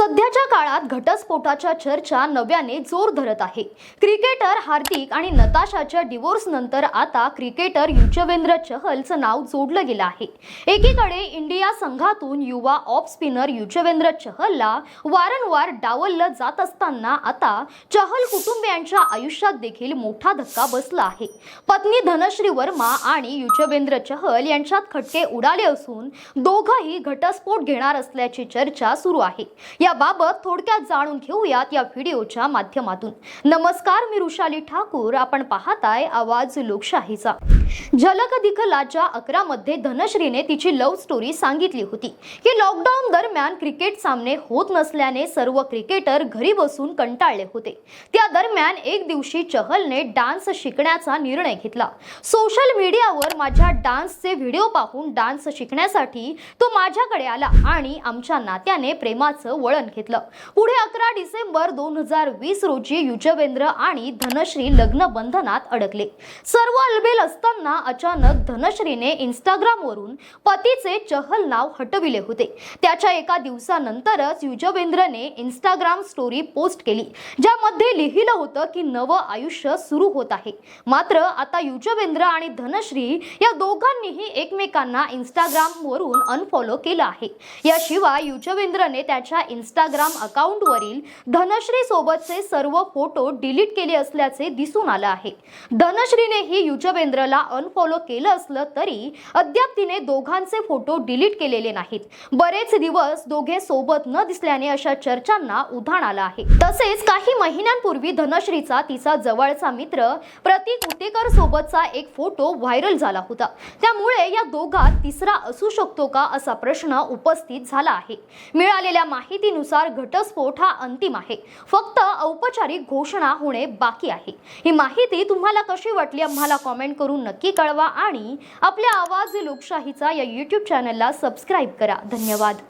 सध्याच्या काळात घटस्फोटाच्या चर्चा नव्याने जोर धरत आहे. क्रिकेटर हार्दिक आणि नताशाच्या डिवोर्स नंतर आता क्रिकेटर युजवेंद्र चहलचं नाव जोडलं गेलं आहे. एकीकडे इंडिया संघातून युवा ऑफ स्पिनर युजवेंद्र चहलला वारंवार डावललं जात असताना आता चहल कुटुंबियांच्या आयुष्यात देखील मोठा धक्का बसला आहे. पत्नी धनश्री वर्मा आणि युजवेंद्र चहल यांच्यात खटके उडाले असून दोघंही घटस्फोट घेणार असल्याची चर्चा सुरू आहे. याबाबत थोडक्यात जाणून घेऊयात या व्हिडिओच्या माध्यमातून. नमस्कार मी रुशाली ठाकूर. आपण पाहताय आवाज लोकशाहीचा. झलक दिखलाच्या अकरा मध्ये धनश्रीने तिची लव्ह स्टोरी सांगितली होती की लॉकडाऊन दरम्यान क्रिकेट सामने होत नसल्याने सर्व क्रिकेटर घरी बसून कंटाळले होते. त्या दरम्यान एक दिवशी चहलने डान्स शिकण्याचा निर्णय घेतला. सोशल मीडियावर माझ्या डान्सचे व्हिडिओ पाहून डान्स शिकण्यासाठी तो माझ्याकडे आला आणि आमच्या नात्याने प्रेमाचं वळण घेतलं. पुढे अकरा डिसेंबर दोन हजार वीस रोजी युजवेंद्र आणि धनश्री लग्न बंधनात अडकले. सर्व अलबेल असताना अचानक धनश्रीने इंस्टाग्रामवरून पतीचे चहल नाव हटविले होते. त्याच्या एका दिवसानंतरच युजवेंद्रने इंस्टाग्राम स्टोरी पोस्ट केली ज्यामध्ये लिहिलं होतं की नवं आयुष्य सुरू होत आहे. मात्र आता युजवेंद्र आणि धनश्री या दोघांनीही एकमेकांना इंस्टाग्रामवरून अनफॉलो केलं आहे. याशिवाय युजवेंद्रने त्याच्या इन्स्टा इंस्टाग्राम अकाउंटवरील धनश्री सोबतचे सर्व फोटो डिलीट केले असल्याचे दिसून आलं आहे. धनश्रीनेही युजवेंद्रला अनफॉलो केलं असलं तरी अद्याप तिने दोघांचे फोटो डिलीट केलेले नाहीत. बरेच दिवस दोघे सोबत न दिसल्याने अशा चर्चांना उधाण आलं आहे. तसेच काही महिन्यांपूर्वी धनश्रीचा तिचा जवळचा मित्र प्रतीक उटेकर सोबतचा एक फोटो व्हायरल झाला होता. त्यामुळे या दोघात तिसरा असू शकतो का असा प्रश्न उपस्थित झाला आहे. मिळालेल्या माहितीनुसार घटस्फोट हा अंतिम आहे. फक्त औपचारिक घोषणा होणे बाकी आहे. ही माहिती तुम्हाला कशी वाटली आम्हाला कॉमेंट करून नक्की कळवा आणि आपल्या आवाज लोकशाहीचा या यूट्यूब चॅनलला सबस्क्राईब करा. धन्यवाद.